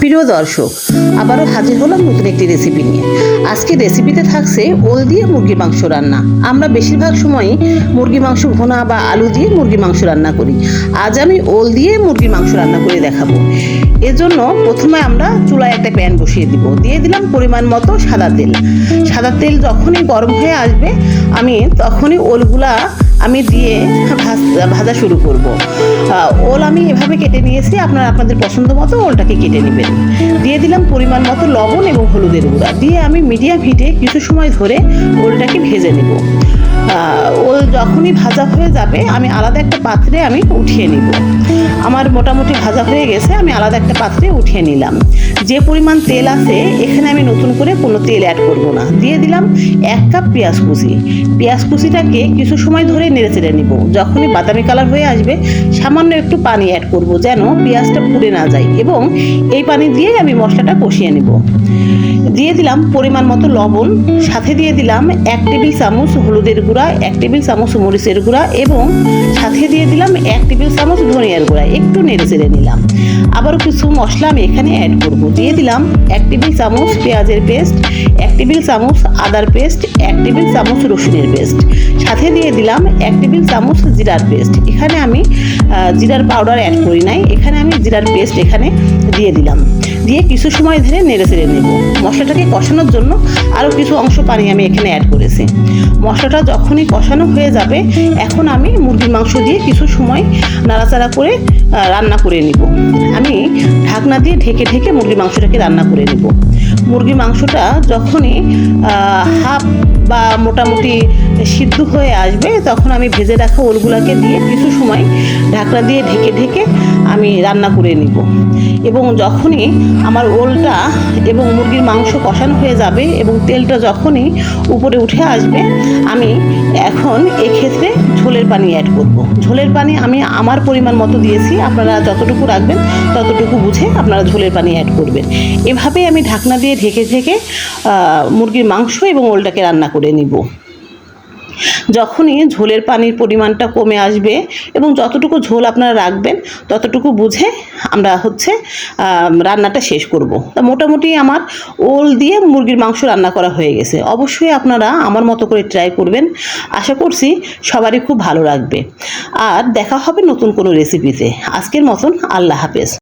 প্রিয় দর্শক, আবারও হাজির হলাম নতুন একটি রেসিপি নিয়ে। আজকে রেসিপিতে থাকছে ওল দিয়ে মুরগি মাংস রান্না। আমরা বেশিরভাগ সময়ই মুরগি মাংস ভোনা বা আলু দিয়ে মুরগি মাংস রান্না করি। আজ আমি ওল দিয়ে মুরগি মাংস রান্না করে দেখাবো। এজন্য প্রথমে আমরা চুলায় একটা প্যান বসিয়ে দিব। দিয়ে দিলাম পরিমাণ মতো সাদা তেল। সাদা তেল যখনই গরম হয়ে আসবে, আমি তখনই ওলগুলা আমি দিয়ে ভাজা শুরু করব। ওল আমি এভাবে কেটে নিয়েছি, আপনারা আপনাদের পছন্দ মতো ওলটাকে কেটে নেবেন। দিয়ে দিলাম পরিমাণ মতো লবণ এবং হলুদের গুঁড়া। দিয়ে আমি মিডিয়াম হিটে কিছু সময় ধরে ওলটাকে ভেজে নেব। ওল যখনই ভাজা হয়ে যাবে, আমি আলাদা একটা পাত্রে আমি উঠিয়ে নিব। আমার মোটামুটি ভাজা হয়ে গেছে, আমি আলাদা একটা পাত্রে উঠিয়ে নিলাম। যে পরিমাণ তেল আছে, এখানে আমি নতুন করে কোনো তেল অ্যাড করব না। দিয়ে দিলাম এক কাপ পেঁয়াজ কুচি। পেঁয়াজ কুচিটাকে কিছু সময় ধরে নেড়ে চেড়ে নিব। যখনই বাদামি কালার হয়ে আসবে, সামান্য একটু পানি অ্যাড করব যেন পেঁয়াজটা পুড়ে না যায় এবং এই পানি দিয়ে আমি মশলাটা কষিয়ে নিব। দিয়ে দিলাম পরিমাণ মতো লবণ। সাথে দিয়ে দিলাম এক টেবিল চামচ হলুদের গুঁড়া, এক টেবিল চামচ মরিচের গুঁড়া এবং সাথে দিয়ে দিলাম এক টেবিল চামচ ধনিয়ার গুঁড়া। একটু নেড়ে চেড়ে নিলাম। আবারও কিছু মশলা আমি এখানে অ্যাড করব। দিয়ে দিলাম এক টেবিল চামচ পেঁয়াজের পেস্ট, এক টেবিল চামচ আদার পেস্ট, এক টেবিল চামচ রসুনের পেস্ট। সাথে দিয়ে দিলাম এক টেবিল চামচ জিরার পেস্ট। এখানে আমি জিরার পাউডার অ্যাড করি নাই। এখানে আমি জিরার পেস্ট এখানে দিয়ে দিলাম। দিয়ে কিছু সময় ধরে নেড়ে চেড়ে নেব। মশলাটাকে কষানোর জন্য আরও কিছু অংশ পানি আমি এখানে অ্যাড করেছি। মশলাটা যখনই কষানো হয়ে যাবে। এখন আমি মুরগির মাংস দিয়ে কিছু সময় নাড়াচাড়া করে রান্না করে নিব। আমি ঢাকনা দিয়ে ঢেকে ঢেকে মুরগির মাংসটাকে রান্না করে নিব। মুরগির মাংসটা যখনই হাফ বা মোটামুটি সিদ্ধ হয়ে আসবে, তখন আমি ভেজে রাখা ওলগুলাকে দিয়ে কিছু সময় ঢাকনা দিয়ে ঢেকে ঢেকে আমি রান্না করে নিব। এবং যখনই আমার ওলটা এবং মুরগির মাংস কষানো হয়ে যাবে এবং তেলটা যখনই উপরে উঠে আসবে, আমি এখন এক্ষেত্রে ঝোলের পানি অ্যাড করব। ঝোলের পানি আমি আমার পরিমাণ মতো দিয়েছি, আপনারা যতটুকু রাখবেন ততটুকু বুঝে আপনারা ঝোলের পানি অ্যাড করবেন। এভাবেই আমি ঢাকনা দিয়ে ঢেকে ঢেকে মুরগির মাংস এবং ওলটাকে রান্না করে নিব। যখনই ঝোলের পানির পরিমাণটা কমে আসবে এবং যতটুকু ঝোল আপনারা রাখবেন, ততটুকু বুঝে আমরা হচ্ছে রান্নাটা শেষ করব। তা মোটামুটি আমার ওল দিয়ে মুরগির মাংস রান্না করা হয়ে গেছে। অবশ্যই আপনারা আমার মতো করে ট্রাই করবেন। আশা করছি সবারই খুব ভালো লাগবে। আর দেখা হবে নতুন কোনো রেসিপিতে আজকের মতন আল্লাহ হাফেজ।